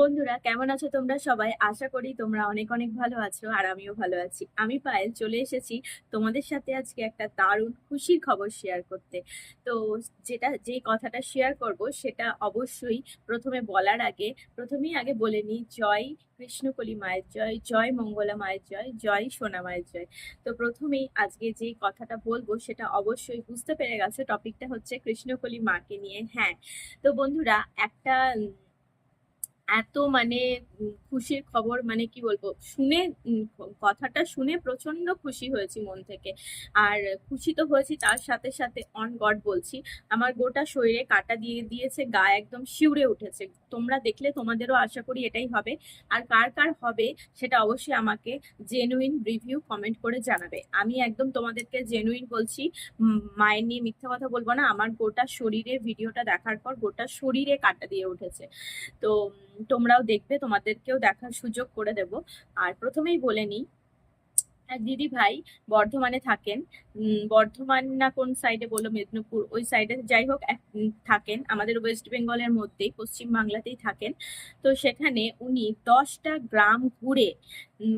বন্ধুরা, কেমন আছো তোমরা সবাই? আশা করি তোমরা অনেক অনেক ভালো আছো আর আমিও ভালো আছি। আমি পায়েল, চলে এসেছি তোমাদের সাথে আজকে একটা দারুণ খুশির খবর শেয়ার করতে। তো যেটা যেই কথাটা শেয়ার করব সেটা অবশ্যই প্রথমে বলার আগে, প্রথমেই আগে বলে নিই, জয় কৃষ্ণকলি মায়ের জয় জয় মঙ্গলা মায়ের জয় জয় সোনা মায়ের জয়। তো প্রথমেই আজকে যে কথাটা বলব সেটা অবশ্যই বুঝতে পেরে গেছে টপিকটা হচ্ছে কৃষ্ণকলি মাকে নিয়ে। হ্যাঁ তো বন্ধুরা, একটা এত মানে খুশির খবর মানে কি বলব? শুনে কথাটা শুনে প্রচণ্ড খুশি হয়েছি মন থেকে। আর খুশি তো হয়েছি, তার সাথে সাথে অন গড বলছি, আমার গোটা শরীরে কাটা দিয়ে দিয়েছে, গা একদম শিউরে উঠেছে। তোমরা দেখলে তোমাদেরও আশা করি এটাই হবে। আর কার কার হবে সেটা অবশ্যই আমাকে জেনুইন রিভিউ কমেন্ট করে জানাবে। আমি একদম তোমাদেরকে জেনুইন বলছি মায়ের নিয়ে মিথ্যা কথা বলব না, আমার গোটা শরীরে ভিডিওটা দেখার পর গোটা শরীরে কাটা দিয়ে উঠেছে। তো তোমরাও দেখবে, তোমাদেরকেও দেখার সুযোগ করে দেব। আর প্রথমেই বলে নিই, এক দিদি ভাই বর্ধমানে থাকেন। বর্ধমান না কোন সাইডে বলো, মেদিনীপুর, ওই সাইডে যাই হোক থাকেন। আমাদের ওয়েস্ট বেঙ্গলের মধ্যেই, পশ্চিম বাংলাতেই থাকেন। তো সেখানে উনি দশটা গ্রাম ঘুরে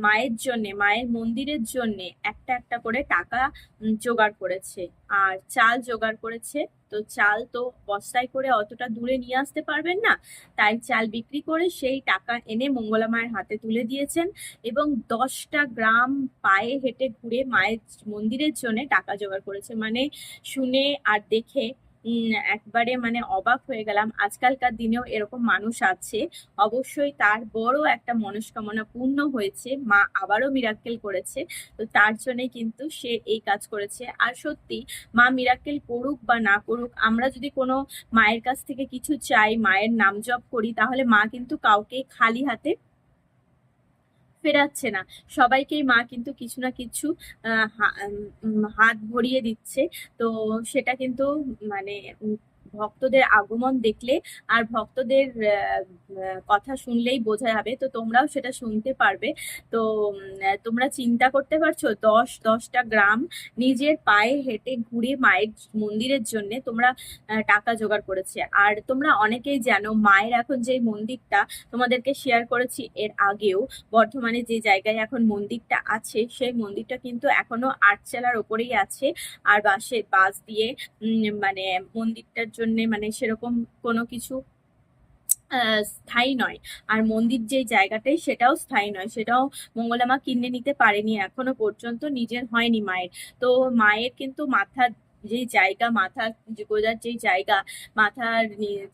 মায়ের জন্যে, মায়ের মন্দিরের জন্যে একটা একটা করে টাকা জোগাড় করেছে। আর চাল জোগাড় করেছে। তো চাল তো বস্তায় করে অতটা দূরে নিয়ে আসতে পারবেন না। তাই চাল বিক্রি করে সেই টাকা এনে মঙ্গলা মায়ের হাতে তুলে দিয়েছেন এবং দশটা গ্রাম পায়ে হেঁটে ঘুরে মায়ের মন্দিরের জন্য টাকা জোগাড় করেছে। মানে শুনে আর দেখে একবারে মানে অবাক হয়ে গেলাম। আজকালকার দিনেও এরকম মানুষ আছে। অবশ্যই তার বড় একটা মনস্কামনা পূর্ণ হয়েছে। মা আবারও মিরাক্কেল করেছে। তো তার জন্য কিন্তু সে এই কাজ করেছে। আর সত্যি, মা মিরাক্কেল করুক বা না করুক, আমরা যদি কোনো মায়ের কাছ থেকে কিছু চাই, মায়ের নাম জপ করি, তাহলে মা কিন্তু কাউকে খালি হাতে ফেরাচ্ছে না। সবাইকেই মা কিন্তু কিছু না কিছু হাত ভরিয়ে দিচ্ছে। তো সেটা কিন্তু মানে ভক্তদের আগমন দেখলে আর ভক্তদের কথা শুনলেই বোঝা যাবে। তো তোমরাও সেটা শুনতে পারবে। তো তোমরা চিন্তা করতে পারছ? দশ, দশটা গ্রাম নিজের পায়ে হেঁটে ঘুরে মায়ের মন্দিরের জন্য তোমরা টাকা জোগাড় করেছে। আর তোমরা অনেকেই জানো, মায়ের এখন যে মন্দিরটা তোমাদেরকে শেয়ার করেছি এর আগেও, বর্ধমানে যে জায়গায় এখন মন্দিরটা আছে, সেই মন্দিরটা কিন্তু এখনও আটচালার ওপরেই আছে। আর বাসে বাস দিয়ে মানে মন্দিরটার জন্য মানে সেরকম কোনো কিছু স্থায়ী নয়। আর মন্দির যে জায়গাটাই সেটাও স্থায়ী নয়। সেটাও মঙ্গলামা কিনে নিতে পারেনি এখনও পর্যন্ত, নিজের হয়নি মায়ের। তো মায়ের কিন্তু মাথার যে জায়গা মাথা গোজার যে জায়গা, মাথার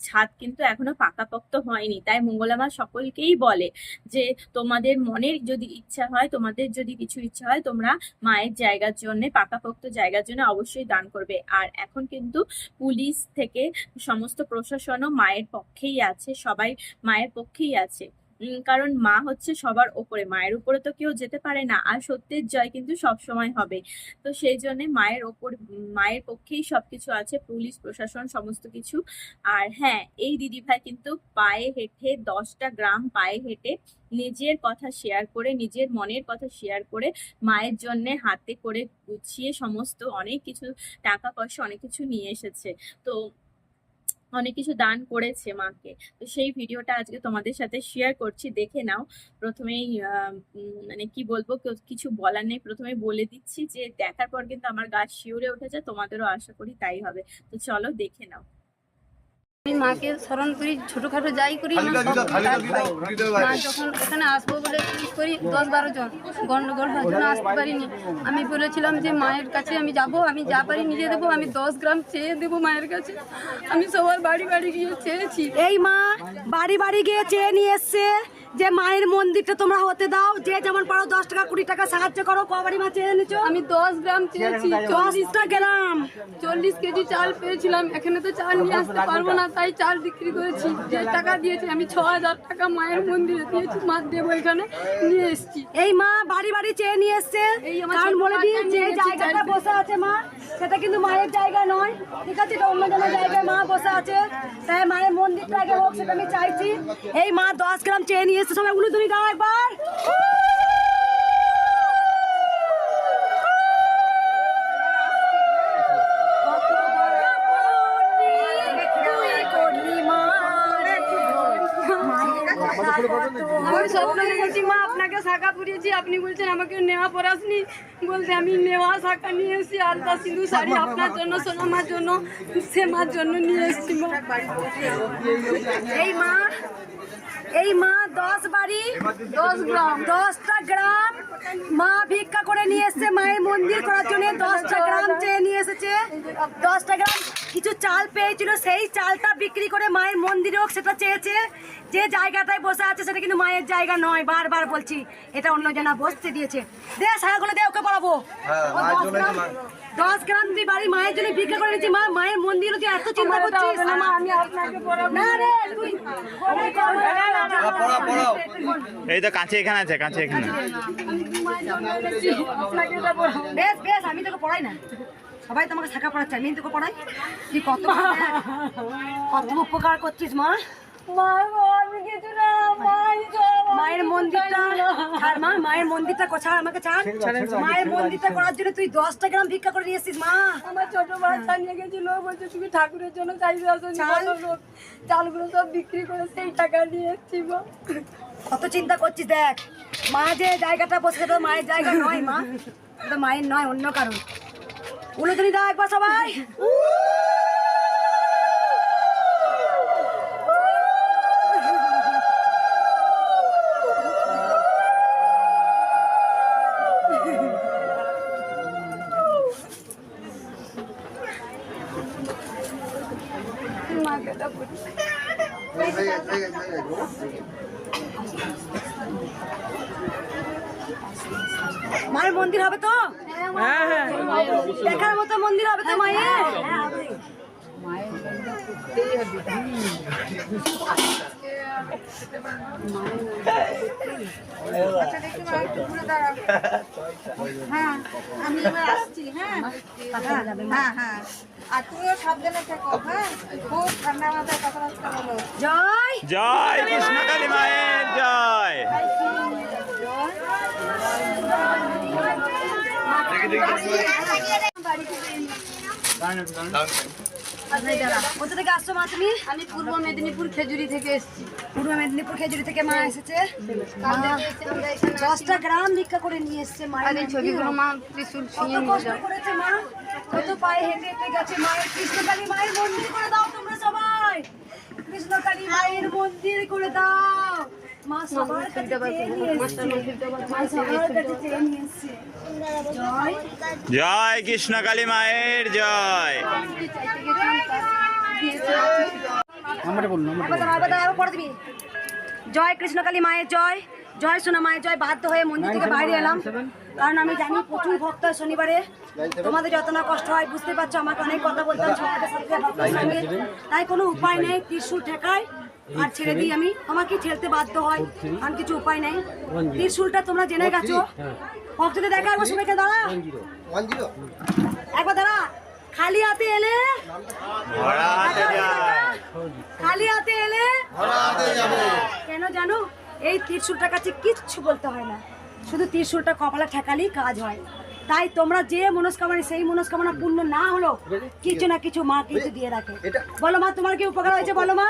ছাদ কিন্তু এখনও পাকাপোক্ত হয়নি। তাই মঙ্গলামা সকলকেই বলে যে, তোমাদের মনের যদি ইচ্ছা হয়, তোমাদের যদি কিছু ইচ্ছা হয়, তোমরা মায়ের জায়গার জন্য, পাকাপোক্ত জায়গার জন্য অবশ্যই দান করবে। আর এখন কিন্তু পুলিশ থেকে সমস্ত প্রশাসনও মায়ের পক্ষেই আছে, সবাই মায়ের পক্ষেই আছে। কারণ মা হচ্ছে সবার ওপরে। মায়ের উপরে তো কেউ যেতে পারে না, আর সত্যের জয় কিন্তু সব সময় হবে। তো সেই জন্য মায়ের ওপর, মায়ের পক্ষেই সবকিছু আছে, পুলিশ, প্রশাসন, সমস্ত কিছু। আর হ্যাঁ এই দিদিভাই কিন্তু পায়ে হেঁটে দশটা গ্রাম পায়ে হেঁটে নিজের কথা শেয়ার করে, নিজের মনের কথা শেয়ার করে মায়ের জন্য হাতে করে গুছিয়ে সমস্ত অনেক কিছু, টাকা পয়সা অনেক কিছু নিয়ে এসেছে। তো অনেক কিছু দান করেছে মাকে। তো সেই ভিডিওটা আজকে তোমাদের সাথে শেয়ার করছি, দেখে নাও। প্রথমেই মানে কি বলব কিছু বলার নেই। প্রথমে বলে দিচ্ছি যে, দেখার পর কিন্তু আমার গাছ শিউরে উঠেছে, তোমাদেরও আশা করি তাই হবে। তো চলো দেখে নাও। আমি মাকে স্মরণ করি ছোটখাটো যাই করি আমার সব মা যখন এখানে আসব বলে ঠিক করি দশ বারো জন গন্ডগোল হওয়ার জন্য আসতে পারিনি। আমি বলেছিলাম যে মায়ের কাছে আমি যাব আমি যা পারি নিজে দেবো আমি দশ গ্রাম চেয়ে দেবো মায়ের কাছে। আমি সবার বাড়ি বাড়ি গিয়ে চেয়েছি। এই মা বাড়ি বাড়ি গিয়ে চেয়ে নিয়ে এসছে। যে মায়ের মন্দিরটা তোমরা হতে দাও। যে যেমন পারো দশ টাকা কুড়ি টাকা সাহায্য করো কবাড়ি মা চেয়ে এনেছো? আমি দশ গ্রাম চেয়েছি দশটা গেলাম। চল্লিশ কেজি চাল পেয়েছিলাম এখানে তো চাল নিয়ে আসতে পারব না তাই চাল বিক্রি করেছি। যে টাকা দিয়েছি আমি ছ হাজার টাকা মায়ের মন্দিরে দিয়েছি মা দেবো এখানে নিয়ে এসেছি। এই মা বাড়ি বাড়ি চেয়ে নিয়ে এসছে। এই আমার কারণ বলে দিয়ে যে জায়গাটা বসে আছে মা সেটা কিন্তু মায়ের জায়গা নয়। ঠিক আছে এটা অন্য জনের জায়গায় মা বসে আছে। তাই মায়ের মন্দিরটা আগে হোক সেটা আমি চাইছি। এই মা দশ গ্রাম চেয়ে নিয়ে এসছে সবাই উলুদুরি দাও একবার। আমি স্বপ্ন দেখেছি মা আপনাকে শাখা পুড়িয়েছি আপনি বলছেন আমাকে নেওয়া পড়াশনি বলতে আমি নেওয়া শাখা নিয়ে এসেছি আলতা সিন্ধু শাড়ি আপনার জন্য সোনামার জন্য সে মার জন্য নিয়ে এসেছি মা। এই মা এই মা দশ বাড়ি দশ গ্রাম দশটা গ্রাম মা ভিক্ষা করে নিয়ে এসেছে মায়ের মন্দির করার জন্য দশটা গ্রাম চেয়ে নিয়ে এসেছে। দশটা গ্রাম কিছু চাল পেয়েছিল সেই চালটা বিক্রি করে মায়ের মন্দিরে হোক সেটা চেয়েছে। যে জায়গাটায় বসে আছে সেটা কিন্তু মায়ের জায়গা নয় বারবার বলছি এটা অন্য জনা বসতে দিয়েছে। দে সারাগুলো দে ওকে পড়াবো। ও দশ গ্রাম তুই বাড়ি মায়ের জন্য ভিক্ষা করে নিয়েছি মা মায়ের মন্দিরে তুই এত চিন্তা করছিস? না রে তুই এই তো কাছে এখানে আছে কাছে এখানে। বেশ বেশ আমি তোকে পড়াই না। সবাই তোমাকে শাখা পড়াচ্ছে আমি তোকে পড়াই। তুই কত কত উপকার করছিস মা। মায়ের ছাড় মা মায়ের মন্দিরটা ছাড় আমাকে ছাড়। মায়ের মন্দিরটা করার জন্য তুই দশটা গ্রাম ভিক্ষা করে নিয়ে এসেছিস মা। আমার ছোট বাচ্চা নিয়ে গেছিল বলছে তুমি ঠাকুরের জন্য চাইবে আসো চাল? চালগুলো সব বিক্রি করে সেই টাকা নিয়ে এসছি মা। কত চিন্তা করছিস দেখ। মা যে জায়গাটা বসে সেটা মায়ের জায়গা নয় মা। এটা মায়ের নয় অন্য কারণ। উলুদুনি দাও একবার সবাই মাকে এটা বলি। মায়ের মন্দির হবে তো? দেখার মতো মন্দির হবে তো মায়ের? হ্যাঁ আমি এবার আসছি হ্যাঁ হ্যাঁ হ্যাঁ আর তুমিও সাবধানে থেকো হ্যাঁ খুব ঠান্ডা মাথায় কথাবার্তা বলো জয় জয় কৃষ্ণকালী মায়ের জয় কোথা থেকে আসছো মা তুমি? আমি পূর্ব মেদিনীপুর খেজুরি থেকে এসেছি। পূর্ব মেদিনীপুর খেজুরি থেকে মা এসেছে কালকে এসেছি? দশটা গ্রাম ভিক্ষা করে নিয়ে এসছে এই ছবিগুলো মা ত্রিশুল করেছে মা। কত পায়ে হেঁটে হেঁটে গেছে মায়ের কৃষ্ণকালী মায়ের মন্দির করে দাও তোমরা সবাই। কৃষ্ণকালী মায়ের মন্দির করে দাও। মা সবার কাছে জয়। জয় কৃষ্ণকালী মায়ের জয়। জয় কৃষ্ণকালী মায়ের জয়। জয় সোনা মায়ের জয়। বাধ্য হয়ে মন্দির থেকে বাইরে এলাম। কারণ আমি জানি প্রচুর ভক্ত শনিবারে। তোমাদের যত না কষ্ট হয় বুঝতে পারছ আমাকে অনেক কথা বলতাম সঙ্গে তাই কোনো উপায় নেই ত্রিশুল ঠেকায় আর ছেড়ে দিই আমি। আমাকে ঠেলতে বাধ্য হয় কারণ কিছু উপায় নেই। ত্রিশুলটা তোমরা জেনে গেছো। ভক্তদের দেখা একবার সবাইকে দাঁড়া। একবার দাঁড়া খালি হাতে এলে। ভরা হাতে যায় খালি হাতে এলে। কেন জানো? এই ত্রিশুলটার কাছে কিচ্ছু বলতে হয় না। শুধু ত্রিশুলটা কপালে ঠেকালেই কাজ হয়। তাই তোমরা যে মনস্কামনা সেই মনস্কামনা পূর্ণ না হলো কিছু না কিছু মা কিন্তু দিয়ে রাখে। বলো মা তোমার কি উপকার হয়েছে? বলো মা।